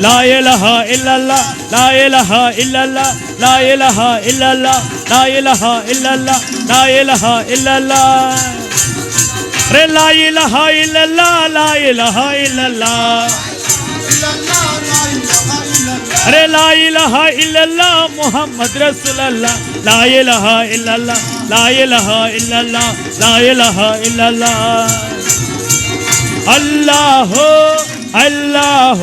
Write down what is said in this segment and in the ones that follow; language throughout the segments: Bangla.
لا إله إلا الله لا إله إلا الله لا إله إلا الله لا إله إلا الله لا إله إلا الله रे ला इलाह इल्लल्ला ला इलाह इल्लल्ला अरे ला इलाह इल्लल्ला मोहम्मद रसूलल्ला ला इलाह इल्लल्ला ला इलाह इल्लल्ला ला इलाह इल्लल्ला अल्लाह अल्लाह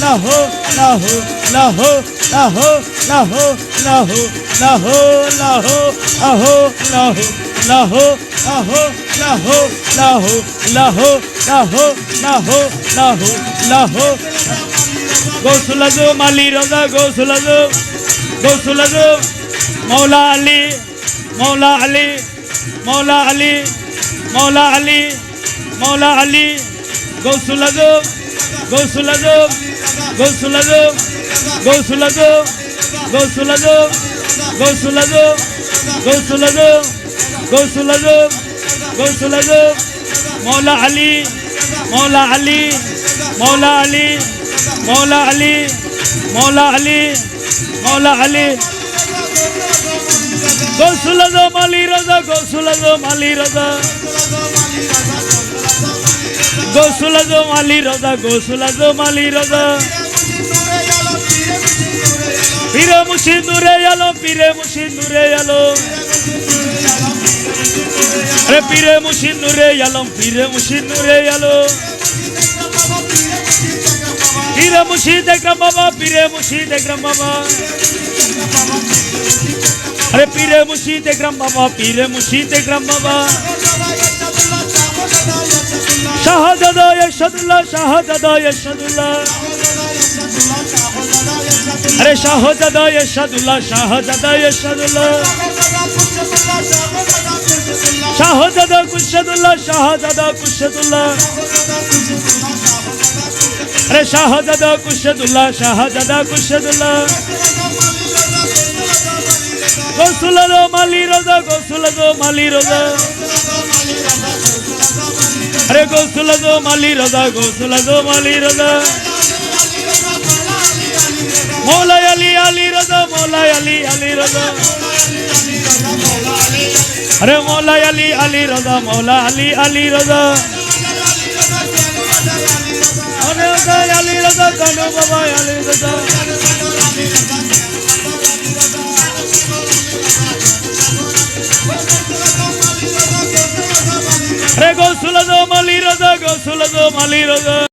লাহ লাহ লাহ লাহ লাহ লাহ লাহ লাহ আহ লাহ লাহ আহ লাহ লাহ লাহ লাহ লাহ লাহ লাহ গোসল আজম আলী রাজা গোসল আজম গোসল আজম মৌলা আলী মৌলা আলী মৌলা আলী মৌলা আলী মৌলা আলী গোসল আজম গোসল আজম গৌসুলাগো গৌসুলাগো গৌসুলাগো গৌসুলাগো গৌসুলাগো গৌসুলাগো গৌসুলাগো মৌলা আলী মৌলা আলী মৌলা আলী মৌলা আলী মৌলা আলী মৌলা আলী। গৌসুলাগো মালি রাজা গৌসুলাগো মালি রাজা। গোসুল আজম আলী রাজা, গোসুল মালি আলী রাজা। পীরে মুশি দূরে আলো, পীরে মুশি দূরে আলো। রে পীরে মুশি নূরে আলম পীরে মুশি নূরে আলো। পীরে মুশি দেখলাম বাবা, পীরে মুসি দেখলাম বাবা। আরে পীরে মুসি দেখলাম বাবা, পীরে মুসি দেখলাম বাবা। শাহজাদা ইরশাদুল্লাহ শাহজাদা ইরশাদুল্লাহ আরে শাহজাদা ইরশাদুল্লাহ শাহজাদা ইরশাদুল্লাহ শাহজাদা কুশাদুল্লাহ শাহজাদা কুশাদুল্লাহ আরে শাহজাদা কুশাদুল্লাহ শাহজাদা কুশাদুল্লাহ গোসল মালি রোজা গোসল মালি রোজা। আরে গোসল দো মালি রোজা গোসল দো মালি রোজা মৌলাই আলী আলী রোজা মৌলাই আলী আলী রোজা আরে মৌলাই আলী আলী রোজা মৌলা আলী আলী রোজা রাজা কানু বাবা আলী রাজা রে গোসুল দো মালি রাজা গোসুল দো মালি রাজা